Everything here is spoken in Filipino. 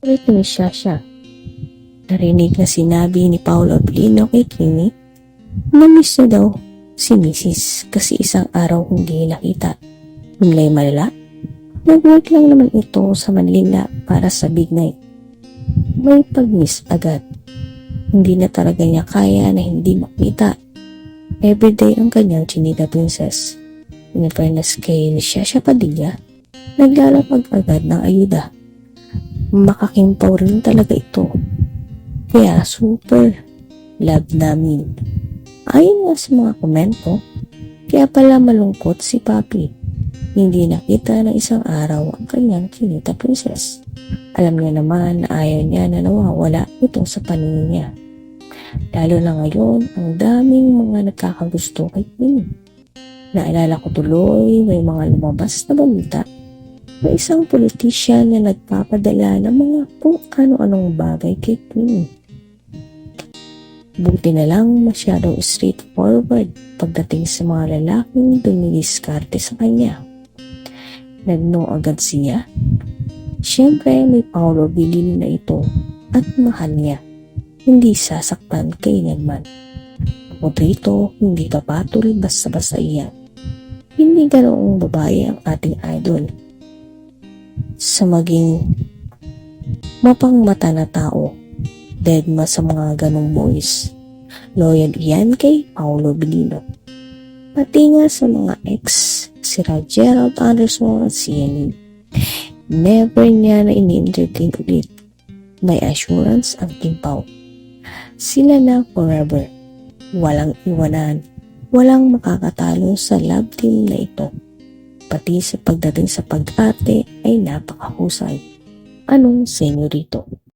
Ulit ni Shasha. Narinig na sinabi ni Paolo Abilino kay Kimi na miss na daw si Mrs. kasi isang araw hindi nakita. Himlay malala? Nag-work lang naman ito sa Manila para sa big night. May pag-miss agad. Hindi na talaga niya kaya na hindi makita. Everyday ang kanyang chinita princess. In fairness kay Shasha Padilla, naglalapag agad ng ayuda. Makakimpaw rin talaga ito. Kaya super love namin. Ayon nga sa mga komento, kaya pala malungkot si Papi. Hindi nakita ng isang araw ang kanyang chinita princess. Alam niya naman na ayaw niya na nawawala ito sa paningin niya. Lalo na ngayon, ang daming mga nagkakagusto kay Queen. Naalala ko tuloy, may mga lumabas na balita na isang politician na nagpapadala ng mga kung ano-anong bagay kay Queen. Buti na lang masyadong straightforward pagdating sa mga lalaking dumidiskarte sa kanya. Nagno agad siya. Siyempre may Paolo Bilin na ito at mahal niya. Hindi sasaktan kailanman. Bukod rito, hindi kapatol basta-basta iyan. Hindi ganoong babae ang ating idol. Sa maging mapangmata na tao, dead ma sa mga ganong boys. Loyal iyan kay Paolo Bilino. Pati nga sa mga ex, si Gerald Anderson at si Yanin. Never niya na ini-entertain ulit. May assurance ang Kimpaw. Sila na forever. Walang iwanan. Walang makakatalo sa love team na ito. Pati sa pagdating sa pag-ate ay napakahusay. Anong senyorito?